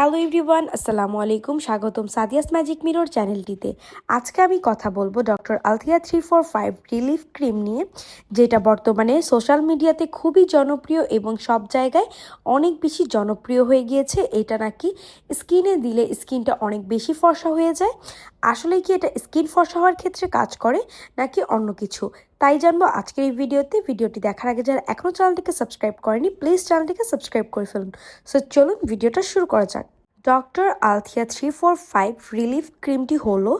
Hello everyone আসসালামু আলাইকুম স্বাগতম সাদিয়াস ম্যাজিক মিরর চ্যানেলটিতে আজকে আমি কথা বলব doctor Althea three four five relief cream নিয়ে, যেটা বর্তমানে সোশ্যাল মিডিয়াতে খুবই জনপ্রিয় এবং সব জায়গায় অনেক বেশি জনপ্রিয় হয়ে গিয়েছে। এটা নাকি স্কিনে দিলে স্কিনটা অনেক বেশি ফর্সা হয়ে যায়। আসলে কি এটা স্কিন ফর্সা হওয়ার ক্ষেত্রে কাজ করে নাকি অন্য কিছু? তাই জানব আজকের এই ভিডিওতে। ভিডিওটি দেখার আগে যারা এখনও চ্যানেলটিকে সাবস্ক্রাইব করেনি, প্লিজ চ্যানেলটিকে সাবস্ক্রাইব করে ফেলুন। সো চলুন ভিডিওটা শুরু করা যাক। Doctor Althea three four five relief ক্রিমটি হলো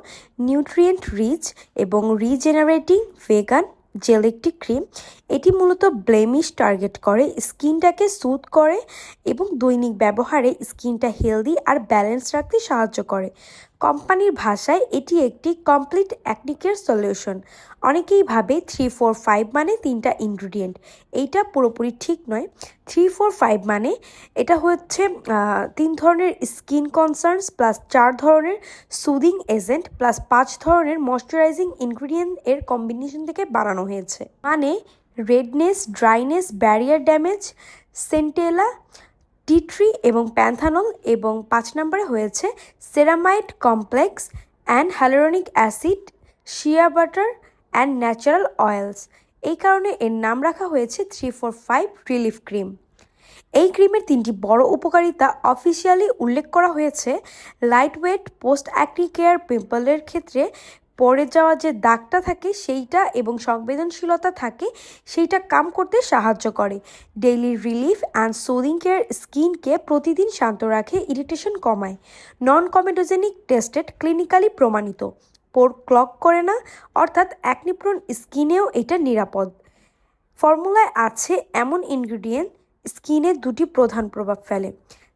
নিউট্রিয়েন্ট রিচ এবং রিজেনারেটিং ভেগান জেল একটি ক্রিম। এটি মূলত ব্লেমিশ টার্গেট করে, স্কিনটাকে স্যুথ করে এবং দৈনিক ব্যবহারে স্কিনটা হেলদি আর ব্যালেন্স রাখতে সাহায্য করে। কোম্পানির ভাষায় এটি একটি কমপ্লিট অ্যাকনিকের সলিউশন অনেকেই ভাবে থ্রি ফোর ফাইভ মানে তিনটা ইনগ্রিডিয়েন্ট এইটা পুরোপুরি ঠিক নয়। থ্রি ফোর ফাইভ মানে এটা হচ্ছে তিন ধরনের স্কিন কনসার্নস প্লাস চার ধরনের সুদিং এজেন্ট প্লাস পাঁচ ধরনের ময়শ্চারাইজিং ইনগ্রিডিয়েন্ট এর কম্বিনেশন থেকে বানানো হয়েছে। মানে redness dryness barrier damage centella tea tree এবং প্যান্থানল এবং পাঁচ নম্বরে হয়েছে ceramide complex and hyaluronic acid, shea butter and natural oils. এই কারণে এর নাম রাখা হয়েছে three, four, five relief cream. এই ক্রিমের তিনটি বড় উপকারিতা অফিসিয়ালি উল্লেখ করা হয়েছে lightweight post acne care পিম্পলের ক্ষেত্রে পড়ে যাওয়া যে দাগটা থাকে সেইটা এবং সংবেদনশীলতা থাকে, সেইটা কাম করতে সাহায্য করে। Daily relief and soothing care স্কিনকে প্রতিদিন শান্ত রাখে ইরিটেশন কমায়। নন কমেডোজেনিক টেস্টেড ক্লিনিক্যালি প্রমাণিত। পোর ক্লক করে না, অর্থাৎ অ্যাকনিপ্রন স্কিনেও এটা নিরাপদ। ফর্মুলায় আছে এমন ইনগ্রিডিয়েন্ট স্কিনে দুটি প্রধান প্রভাব ফেলে।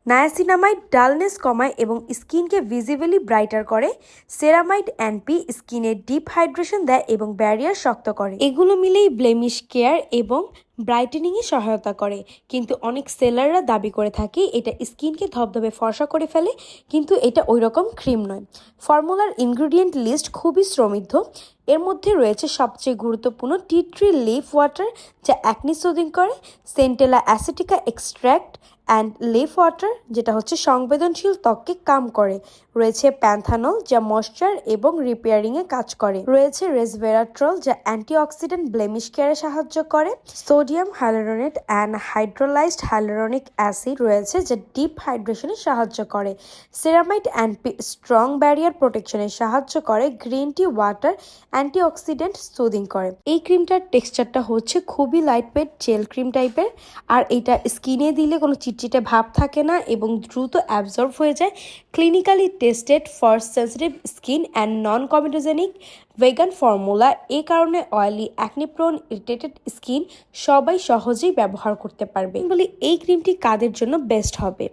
নায়াসিনামাইড ডালনেস কমায় এবং স্কিনকে ভিজিবলি ব্রাইটার করে, সেরামাইড অ্যান্ডপি স্কিনে ডিপ হাইড্রেশন দেয় এবং ব্যারিয়ার শক্ত করে। এগুলো মিলেই ব্লেমিশ কেয়ার এবং ব্রাইটেনিংয়ে সহায়তা করে। কিন্তু অনেক সেলাররা দাবি করে থাকে, এটা স্কিনকে ধবধবে, ফর্সা করে ফেলে, কিন্তু এটা ওই রকম ক্রিম নয়। ফর্মুলার ইনগ্রিডিয়েন্ট লিস্ট খুবই সমৃদ্ধ। এর মধ্যে রয়েছে সবচেয়ে গুরুত্বপূর্ণ টি ট্রি লিফ ওয়াটার, যা অ্যাকনি সোদিং করে, centella asiatica extract and leaf water, যেটা হচ্ছে সংবেদনশীল ত্বককে কাম করে। রয়েছে প্যান্থানল, যা ময়শ্চার এবং রিপেয়ারিংয়ে কাজ করে। রয়েছে রেসভেরাট্রল, যা অ্যান্টিঅক্সিডেন্ট ব্লেমিশ কেয়ারে সাহায্য করে। Sodium hyaluronate and hydrolyzed hyaluronic acid রয়েছে যা ডিপ হাইড্রেশনে সাহায্য করে। সেরামাইট অ্যান্ড স্ট্রং ব্যারিয়ার প্রোটেকশনে সাহায্য করে, green tea water antioxidant soothing করে। এই ক্রিমটার টেক্সচারটা হচ্ছে খুবই লাইট ওয়েট জেল ক্রিম টাইপের আর এটা স্কিনে দিলে কোনো চিটচিটে ভাব থাকে না এবং দ্রুত অ্যাবজর্ব হয়ে যায়। Clinically tested for sensitive skin and non comedogenic vegan formula এই কারণে অয়েলি অ্যাকনিপ্রোন ইরিটেটেড স্কিন সবাই সহজেই ব্যবহার করতে পারবে। বলি, এই ক্রিমটি কাদের জন্য বেস্ট হবে?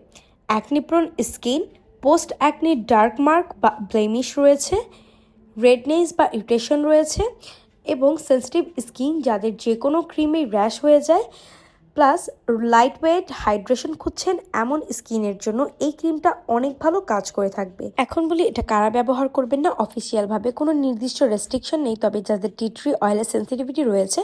Acne prone skin post acne dark mark বা ব্লেমিশ রয়েছে রেডনেস বা ইরিটেশন রয়েছে এবং সেন্সিটিভ স্কিন যাদের যে কোনো ক্রিমে র্যাশ হয়ে যায় প্লাস লাইট ওয়েট হাইড্রেশন খুঁজছেন এমন স্কিনের জন্য এই ক্রিমটা অনেক ভালো কাজ করে থাকবে। এখন বলি এটা কারা ব্যবহার করবেন না? অফিসিয়ালভাবে কোনো নির্দিষ্ট রেস্ট্রিকশন নেই, তবে যাদের টিট্রি অয়েলের সেন্সিটিভিটি রয়েছে,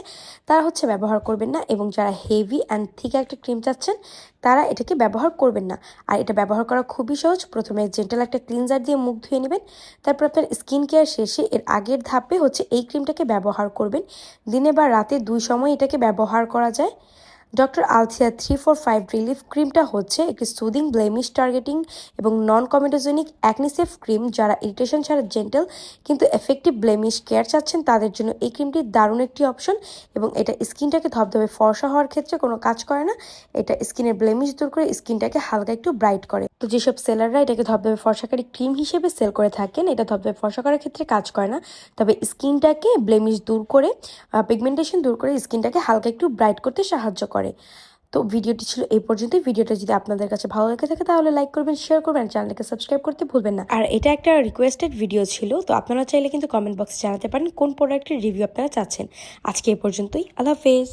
তারা হচ্ছে ব্যবহার করবেন না এবং যারা হেভি অ্যান্ড থিক একটা ক্রিম চাচ্ছেন, তারা এটাকে ব্যবহার করবেন না। আর এটা ব্যবহার করা খুবই সহজ। প্রথমে জেন্টাল একটা ক্লিনজার দিয়ে মুখ ধুয়ে নেবেন, তারপর আপনার স্কিন কেয়ার শেষে এর আগের ধাপে হচ্ছে এই ক্রিমটাকে ব্যবহার করবেন। দিনে বা রাতে দুই সময় এটাকে ব্যবহার করা যায়। Doctor Althea three four five relief ক্রিমটা হচ্ছে একটি সুদিং ব্লেমিশ টার্গেটিং এবং non comedogenic acne safe cream যারা ইরিটেশন ছাড়া জেন্টাল কিন্তু এফেক্টিভ ব্লেমিশ কেয়ার চাচ্ছেন, তাদের জন্য এই ক্রিমটি দারুণ একটি অপশন এবং এটা স্কিনটাকে ধবধবে, ফর্সা হওয়ার ক্ষেত্রে কোনো কাজ করে না। এটা স্কিনের ব্লেমিশ দূর করে স্কিনটাকে হালকা একটু ব্রাইট করে। তো যেসব সেলাররা এটাকে ধবধবে, ফর্সাকারী ক্রিম হিসেবে সেল করে থাকেন, এটা ধবধবে, ফর্সা করার ক্ষেত্রে কাজ করে না। তবে স্কিনটাকে ব্লেমিশ দূর করে পিগমেন্টেশন দূর করে স্কিনটাকে হালকা একটু ব্রাইট করতে সাহায্য করে। তো ভিডিওটি ছিল এই পর্যন্ত ভিডিওটা যদি আপনাদের কাছে ভালো লেগে থাকে, তাহলে লাইক করবেন শেয়ার করবেন চ্যানেলকে সাবস্ক্রাইব করতে ভুলবেন না। আর এটা একটা রিকোয়েস্টেড ভিডিও ছিল, তো আপনারা চাইলে কিন্তু কমেন্ট বক্সে জানাতে পারেন কোন প্রোডাক্টের রিভিউ আপনারা চাচ্ছেন। আজকে এই পর্যন্তই। আল্লাহ হাফেজ।